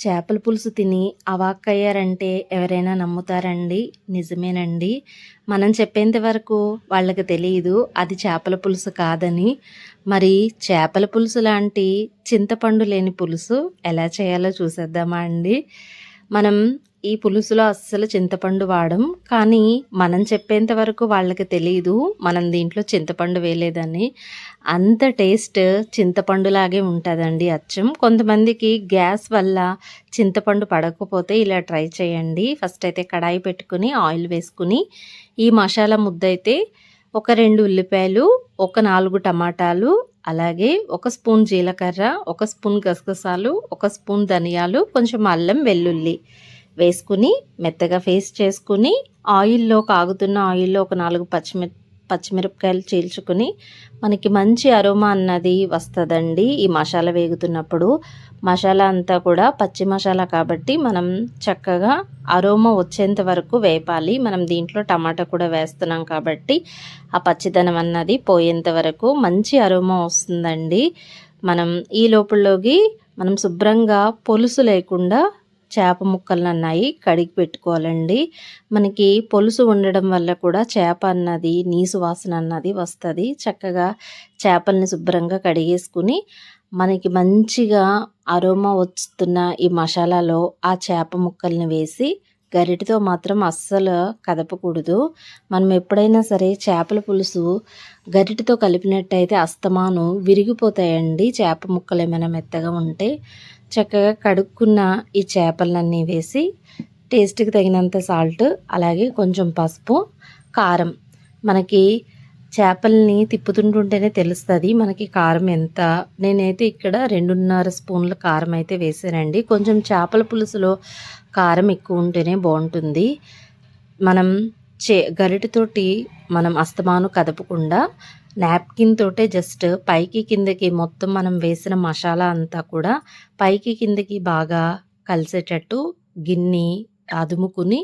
చేపల పులుసు తిని అవాక్కయ్యారంటే ఎవరైనా నమ్ముతారండి. నిజమేనండి. మనం చెప్పేంత వరకు వాళ్ళకి తెలియదు అది చేపల పులుసు కాదని. మరి చేపల పులుసు లాంటి చింతపండు లేని పులుసు ఎలా చేయాలో చూసేద్దామా అండి. మనం ఈ పులుసులో అస్సలు చింతపండు వాడం. కానీ మనం చెప్పేంత వరకు వాళ్ళకి తెలియదు మనం దీంట్లో చింతపండు వేయలేదని. అంత టేస్ట్ చింతపండులాగే ఉంటుందండి అచ్చం. కొంతమందికి గ్యాస్ వల్ల చింతపండు పడకపోతే ఇలా ట్రై చేయండి. ఫస్ట్ అయితే కడాయి పెట్టుకుని ఆయిల్ వేసుకుని ఈ మసాలా ముద్ద అయితే ఒక రెండు ఉల్లిపాయలు ఒక నాలుగు టమాటాలు అలాగే ఒక స్పూన్ జీలకర్ర ఒక స్పూన్ గసగసాలు ఒక స్పూన్ ధనియాలు కొంచెం అల్లం వెల్లుల్లి వేసుకుని మెత్తగా ఫేస్ చేసుకుని ఆయిల్లో కాగుతున్న ఆయిల్లో ఒక నాలుగు పచ్చిమి పచ్చిమిరపకాయలు చీల్చుకుని మనకి మంచి అరోమా అన్నది వస్తుందండి ఈ మసాలా వేగుతున్నప్పుడు. మసాలా అంతా కూడా పచ్చి మసాలా కాబట్టి మనం చక్కగా అరోమా వచ్చేంత వరకు వేపాలి. మనం దీంట్లో టమాటా కూడా వేస్తున్నాం కాబట్టి ఆ పచ్చిదనం అన్నది పోయేంత వరకు మంచి అరోమా వస్తుందండి. మనం ఈ లోపలలోకి మనం శుభ్రంగా పొలుసు లేకుండా చేప ముక్కలు అన్నాయి కడిగి పెట్టుకోవాలండి. మనకి పొలుసు ఉండడం వల్ల కూడా చేప అన్నది నీసు వాసన అన్నది వస్తుంది. చక్కగా చేపల్ని శుభ్రంగా కడిగేసుకుని మనకి మంచిగా అరోమా వస్తున్న ఈ మసాలాలో ఆ చేప ముక్కల్ని వేసి గరిటితో మాత్రం అస్సలు కదపకూడదు. మనం ఎప్పుడైనా సరే చేపల పులుసు గరిటితో కలిపినట్టయితే అస్తమాను విరిగిపోతాయండి. చేప ముక్కలు ఏమైనా మెత్తగా ఉంటే చక్కగా కడుక్కున్న ఈ చేపలన్నీ వేసి టేస్ట్కి తగినంత సాల్ట్ అలాగే కొంచెం పసుపు కారం. మనకి చేపల్ని తిప్పుతుంటుంటేనే తెలుస్తుంది మనకి కారం ఎంత. నేనైతే ఇక్కడ రెండున్నర స్పూన్ల కారం అయితే వేసానండి. కొంచెం చేపల పులుసులో కారం ఎక్కువ ఉంటేనే బాగుంటుంది. మనం చే గరిటతోటి మనం అస్తమాను కదపకుండా నాప్కిన్ తోటే జస్ట్ పైకి కిందకి మొత్తం మనం వేసిన మసాలా అంతా కూడా పైకి కిందకి బాగా కలిసేటట్టు గిన్నె అదుముకుని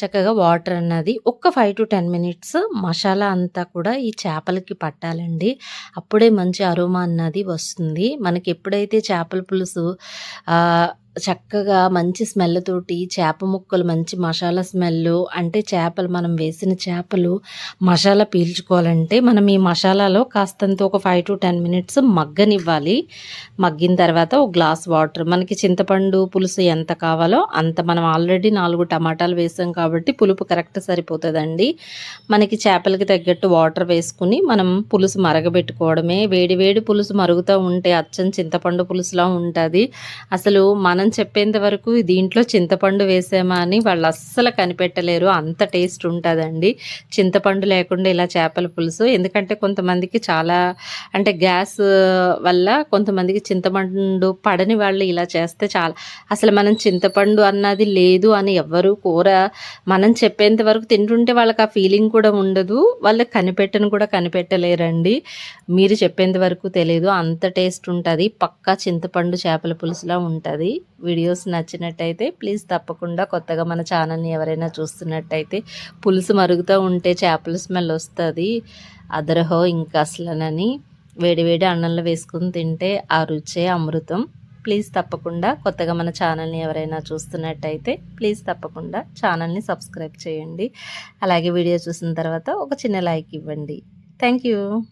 చక్కగా వాటర్ అన్నది ఒక్క five to ten minutes masala అంతా కూడా ఈ చేపలకి పట్టాలండి. అప్పుడే మంచి అరోమా అన్నది వస్తుంది. మనకి ఎప్పుడైతే చేపల పులుసు చక్కగా మంచి స్మెల్ తోటి చేప ముక్కలు మంచి మసాలా స్మెల్ అంటే చేపలు మనం వేసిన చేపలు మసాలా పీల్చుకోవాలంటే మనం ఈ మసాలాలో కాస్తంత ఒక ఫైవ్ టు టెన్ మినిట్స్ మగ్గనివ్వాలి. మగ్గిన తర్వాత ఒక గ్లాస్ వాటర్ మనకి చింతపండు పులుసు ఎంత కావాలో అంత మనం ఆల్రెడీ నాలుగు టమాటాలు వేసాం కాబట్టి పులుపు కరెక్ట్ సరిపోతుందండి. మనకి చేపలకి తగ్గట్టు వాటర్ వేసుకుని మనం పులుసు మరగబెట్టుకోవడమే. వేడి వేడి పులుసు మరుగుతూ ఉంటే అచ్చం చింతపండు పులుసులా ఉంటుంది. అసలు మన మనం చెప్పేంత వరకు దీంట్లో చింతపండు వేసామా అని వాళ్ళు అస్సలు కనిపెట్టలేరు. అంత టేస్ట్ ఉంటుందండి. చింతపండు లేకుండా ఇలా చేపల పులుసు. ఎందుకంటే కొంతమందికి చాలా అంటే గ్యాస్ వల్ల కొంతమందికి చింతపండు పడని వాళ్ళు ఇలా చేస్తే చాలా అసలు మనం చింతపండు అన్నది లేదు అని ఎవ్వరు కూర మనం చెప్పేంత వరకు తింటుంటే వాళ్ళకి ఆ ఫీలింగ్ కూడా ఉండదు. వాళ్ళు కనిపెట్టను కూడా కనిపెట్టలేరండి. మీరు చెప్పేంత వరకు తెలియదు అంత టేస్ట్ ఉంటుంది. పక్కా చింతపండు చేపల పులుసులా ఉంటుంది. వీడియోస్ నచ్చినట్టయితే ప్లీజ్ తప్పకుండా కొత్తగా మన ఛానల్ని ఎవరైనా చూస్తున్నట్టయితే పులుసు మరుగుతూ ఉంటే చేపల స్మెల్ వస్తుంది. అదరహో ఇంకా అసలనని వేడివేడి అన్నంలో వేసుకుని తింటే ఆ రుచే అమృతం. ప్లీజ్ తప్పకుండా కొత్తగా మన ఛానల్ని ఎవరైనా చూస్తున్నట్టయితే ప్లీజ్ తప్పకుండా ఛానల్ని సబ్స్క్రైబ్ చేయండి. అలాగే వీడియో చూసిన తర్వాత ఒక చిన్న లైక్ ఇవ్వండి. Thank you.